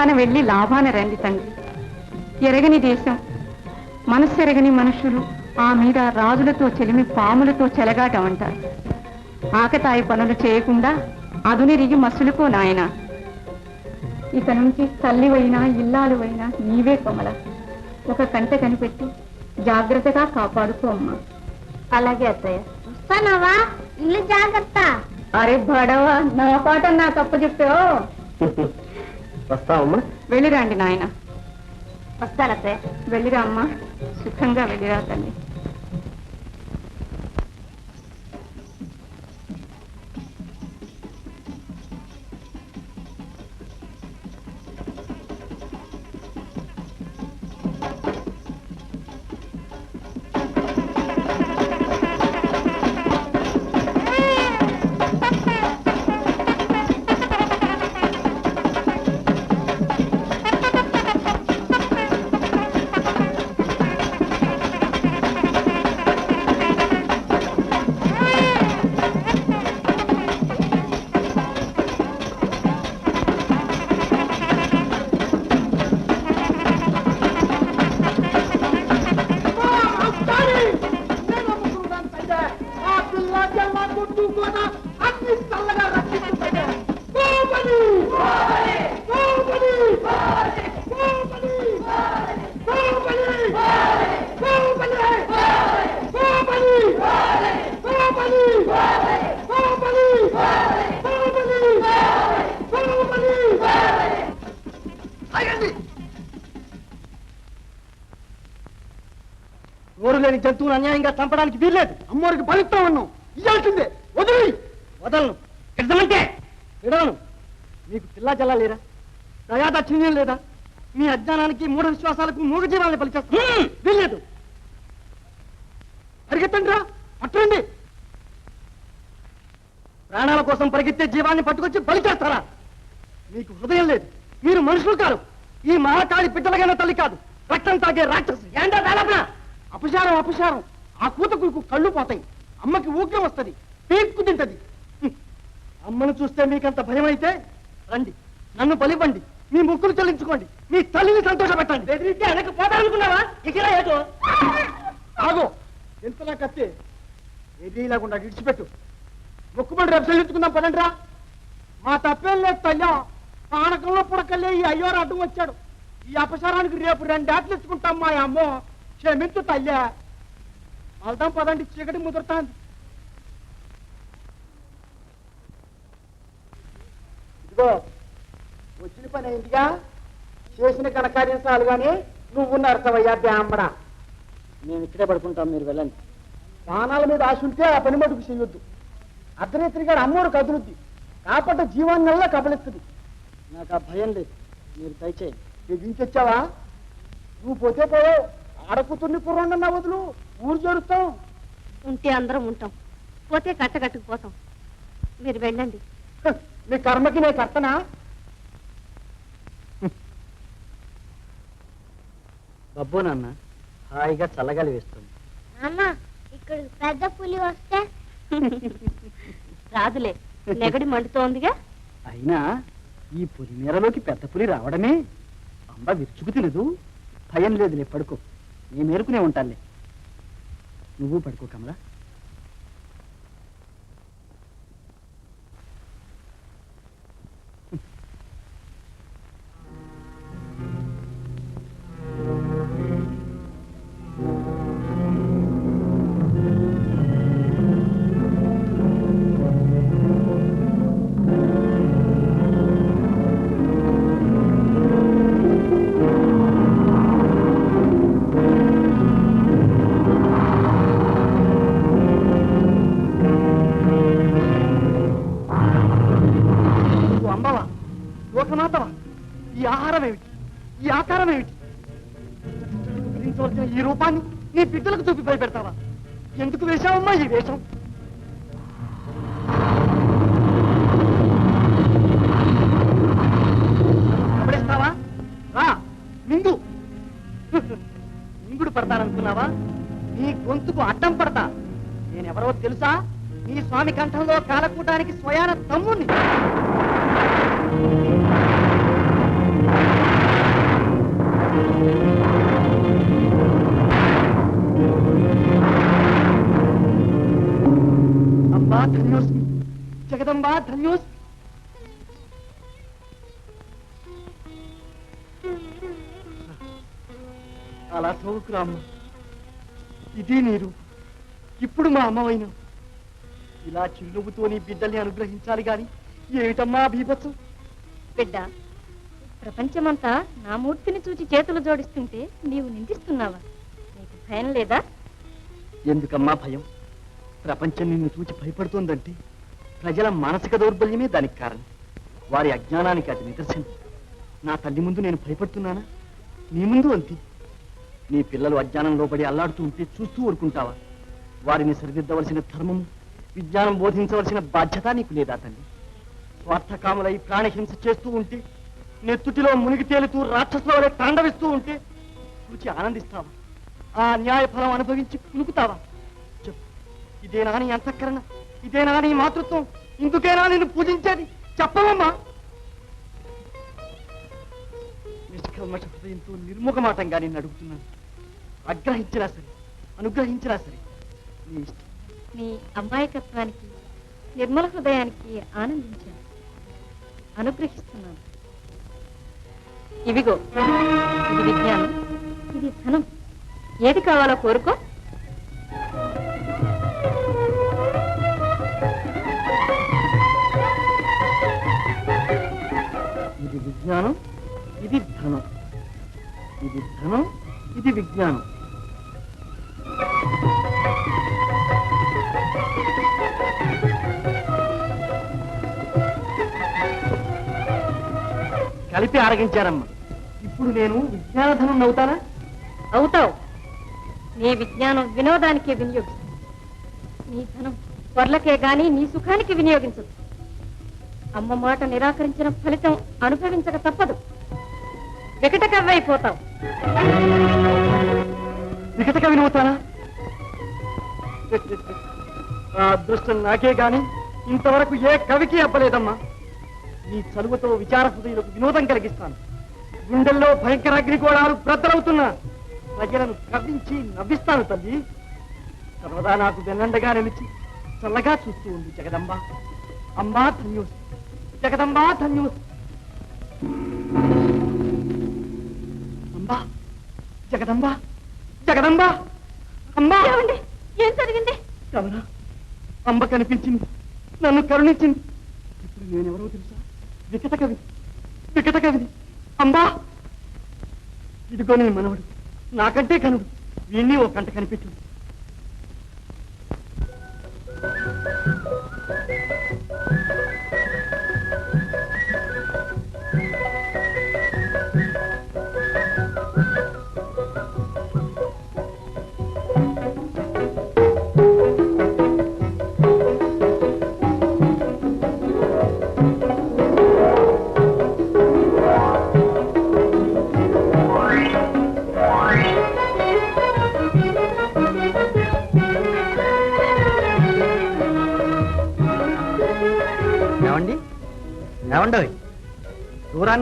సుఖాన వెళ్ళి లాభాన రండి తండ్రి. ఎరగని దేశం మనస్సెరగని మనుషులు ఆ మీద రాజులతో చెలిమి పాములతో చెలగాటం అంటారు. ఆకతాయి పనులు చేయకుండా అదునిరిగి మసులుకో నాయన. ఇక నుంచి తల్లివైనా ఇల్లాలువైనా నీవే కమల. ఒక కంట కనిపెట్టి జాగ్రత్తగా కాపాడుకో అమ్మా. అలాగే అత్తయ్య. వస్తానవా ఇల్లు జాగ్రత్త. అరే బడవా నా పాట నాకు అప్పచెప్పావు వస్తావమ్మా. వెళ్ళిరాండి నాయన. వస్తారా సార్? వెళ్ళిరా అమ్మా. సుఖంగా వెళ్ళిరా తల్లి. లేని జంతువులు అన్యాయంగా చంపడానికి వీల్లేదు. అమ్మోరికి బలిస్తాం అన్నాం ఇయ్యాల్సిందే. వదిలి. వదలను. ఇద్దామంటే విడవను మీకు పిల్లా జల్లా లేరా? దయాదక్షిణ్యం లేదా? మీ అజ్ఞానానికి మూఢ విశ్వాసాలకు మూగ జీవాలను పలిచేస్తా. వీల్లేదు. పరిగెత్తండి రా పట్టండి ప్రాణాల కోసం పరిగెత్తే జీవాన్ని పట్టుకొచ్చి బలి చేస్తారా? మీకు హృదయం లేదు. మీరు మనుషులు కాదు ఈ మహాకాళి బిడ్డలగైన తల్లి కాదు. రక్తం తాగే రాక్షసు. ఏంటో అపచారం అపచారం. ఆ కూతకు కళ్ళు పోతాయి. అమ్మకి ఊక్యం వస్తుంది. పీక్కు తింటది. అమ్మను చూస్తే మీకంత భయం అయితే రండి. నన్ను బలివ్వండి. మీ ముక్కులు చెల్లించుకోండి. మీ తల్లిని సంతోషపెట్టండి. బెదిరిస్తే వెనక పోతారనుకున్నావా ఇక్కడ ఏదో ఆగో. ఎంతలా కత్తి? ఏదీ లేకుండా విడిచిపెట్టు. మొక్కుబడి రేపు చెల్లించుకుందాం పదండ్రా. మా తప్పేం లేదు తల్లా. పానకంలో పుడకల్లే ఈ అయ్యోరు అడ్డం వచ్చాడు. ఈ అపసారానికి రేపు రెండేట్లు ఇచ్చుకుంటాం మా అమ్మో. క్షమించు తల్లా వెళ్దాం పదండి చీకటి ముదురుతాంది. ఇదిగో వచ్చిన పని అయిందిగా? చేసిన కనకార్యం చాలు కానీ నువ్వు నరసవయ్యా బ్రాహ్మణ. మేము ఇక్కడే పడుకుంటాం మీరు వెళ్ళండి. ప్రాణాల మీద ఆశ ఉంటే ఆ పని మటుకు చేయొద్దు అర్ధరేత్రిగా అమ్మోరు కదులుద్ది. కాపట జీవాన్నల్లా కబలిస్తుంది నాకు ఆ భయం లేదు. మీరు దయచేయండి. తెగించొచ్చావా? నువ్వు పోతే పోయావు. ఆడకూతుర్ని కుర్రండన్నా వదులు ఊరు జరుస్తాం. ఉంటే అందరం ఉంటాం. పోతే కట్ట కట్టుకుపోతాం మీరు వెళ్ళండి. నీ కర్మకి నే కర్తనా బబ్బు నాన్న హాయిగా చల్లగాలి వేస్తుంది. నాన్న ఇక్కడ పెద్ద పులి వస్తే? రాదులే నెగడి మండుతోందిగా. అయినా ఈ పులి మేరలోకి పెద్ద పులి రావడమే అంబ విరుచుకు తినదు. భయం లేదులే పడుకో. నేను మేరుకునే ఉంటానులే. నువ్వు పడుకో కమలా. సనాతన. ఈ ఆహారం ఏమిటి? ఈ ఆకారం ఏమిటి? ధరించవలసిన ఈ రూపాన్ని నీ బిడ్డలకు చూపి భయపెడతావా? ఎందుకు వేశావమ్మా ఈ వేషం? కబడిస్తావా రా మింగు మింగుడు పడతాననుకున్నావా నీ గొంతుకు అడ్డం పడతా. నేనెవరో తెలుసా? నీ స్వామి కంఠంలో కాలకూటానికి స్వయాన తమ్ముణ్ణి. ధన్యోస్మి. జగదంబా ధన్యోస్మి. అలా చదువుకురామ్మ ఇది నీరు ఇప్పుడు మా అమ్మవైన. ఇలా చిరునవ్వుతో నీ బిడ్డల్ని అనుగ్రహించాలి గాని ఏమిటమ్మా బీభత్సం? బిడ్డ ప్రపంచమంతా నా మూర్తిని చూచి చేతులు జోడిస్తుంటే నీవు నిందిస్తున్నావా? నీకు భయం లేదా? ఎందుకమ్మా భయం? ప్రపంచం నిన్ను చూచి భయపడుతోందంటే ప్రజల మానసిక దౌర్బల్యమే దానికి కారణం. వారి అజ్ఞానానికి అది నిదర్శనం. నా తల్లి ముందు నేను భయపడుతున్నానా? నీ ముందు అంతే. నీ పిల్లలు అజ్ఞానంలో పడి అల్లాడుతూ ఉంటే చూస్తూ ఊరుకుంటావా? వారిని సరిదిద్దవలసిన ధర్మము విజ్ఞానం బోధించవలసిన బాధ్యత నీకు లేదా తల్లి? స్వార్థకాములై ప్రాణహింస చేస్తూ ఉంటే నెత్తుటిలో మునిగి తేలుతూ రాక్షసుల వలె తాండవిస్తూ ఉంటే చూచి ఆనందిస్తావా? ఆ న్యాయ ఫలం అనుభవించి కులుకుతావా ఇదేనా నీ అంతఃకరణ? ఇదేనా నీ మాతృత్వం? ఇందుకేనా నేను పూజించేది? చెప్పవమ్మా. నిష్కల్మష హృదయంతో నిర్ముఖమాటంగా నేను అడుగుతున్నాను. అగ్రహించినా సరే అనుగ్రహించినా సరే నీ ఇష్టం. నీ అమాయకత్వానికి నిర్మల హృదయానికి ఆనందించాను. అనుగ్రహిస్తున్నాను. ఇవిగో ఇది విజ్ఞానం ఇది ధనం. ఏది కావాలో కోరుకో. ఇది విజ్ఞానం ఇది ధనం. ఇది ధనం ఇది విజ్ఞానం. కలిపి ఆరగించారమ్మా. ఇప్పుడు నేను విజ్ఞానధనం అవుతానా అవుతావు నీ విజ్ఞానం వినోదానికే వినియోగిస్తుంది. నీ ధనం పొర్లకే గాని నీ సుఖానికి వినియోగించదు. అమ్మ మాట నిరాకరించిన ఫలితం అనుభవించక తప్పదు. వికటకవ్వైపోతావు. వికట కవిని అవుతానా ఆ అదృష్టం నాకే గాని ఇంతవరకు ఏ కవికి అబ్బలేదమ్మా. నీ చలువతో విచార హృదయులకు వినోదం కలిగిస్తాను. గుండెల్లో భయంకర అగ్నిగోళాలు బ్రద్దలవుతున్నా ప్రజలను కవ్వించి నవ్విస్తాను తల్లి. సర్వదా నాకు వెన్నండగా నిలిచి చల్లగా చూస్తూ ఉంది జగదంబ. అమ్మా ధన్యోస్ జగదంబా ధన్యోస్ అంబా జగదంబ జగదంబ ఏమండి? ఏం జరిగింది? కమలా అంబ కనిపించింది నన్ను కరుణించింది. ఇప్పుడు నేనెవరో తెలుసా? వికట కవి వికట కవిని అంబా ఇదిగో నీ మనవడు. నాకంటే కనుడు. వీణ్ణి ఓ కంట కనిపించు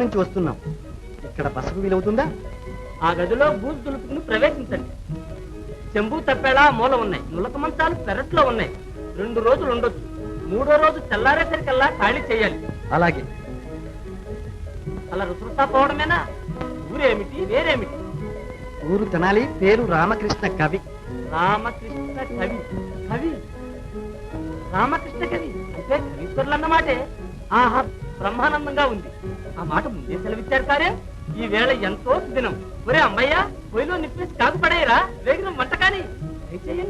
నుంచి వస్తున్నాం. ఇక్కడ బసకు వీలవుతుందా? ఆ గదిలో బూజు దులుపుకుని ప్రవేశించండి. చెంబు తప్పేళా మూల ఉన్నాయి. నులక మంచాలు పెరట్లో ఉన్నాయి. రెండు రోజులు ఉండొచ్చు. మూడో రోజు తెల్లారేసరికల్లా ఖాళీ చేయాలి. అలాగే. అలా రుసరుసా పోవడమేనా? ఊరేమిటి? వేరేమిటి? ఊరు తెనాలి పేరు రామకృష్ణ కవి. రామకృష్ణ కవి. కవి? రామకృష్ణ కవి? అంటే కవీశ్వరులు అన్నమాటే ఆహా బ్రహ్మానందంగా ఉంది. ఆ మాట ముందే సెలవిచ్చారు కారే ఈ వేళ ఎంతో దినం ఒరే అమ్మయ్య పొయ్యిలో నిప్పేసి కాకు పడేయరా. వేగిన వంట కానీ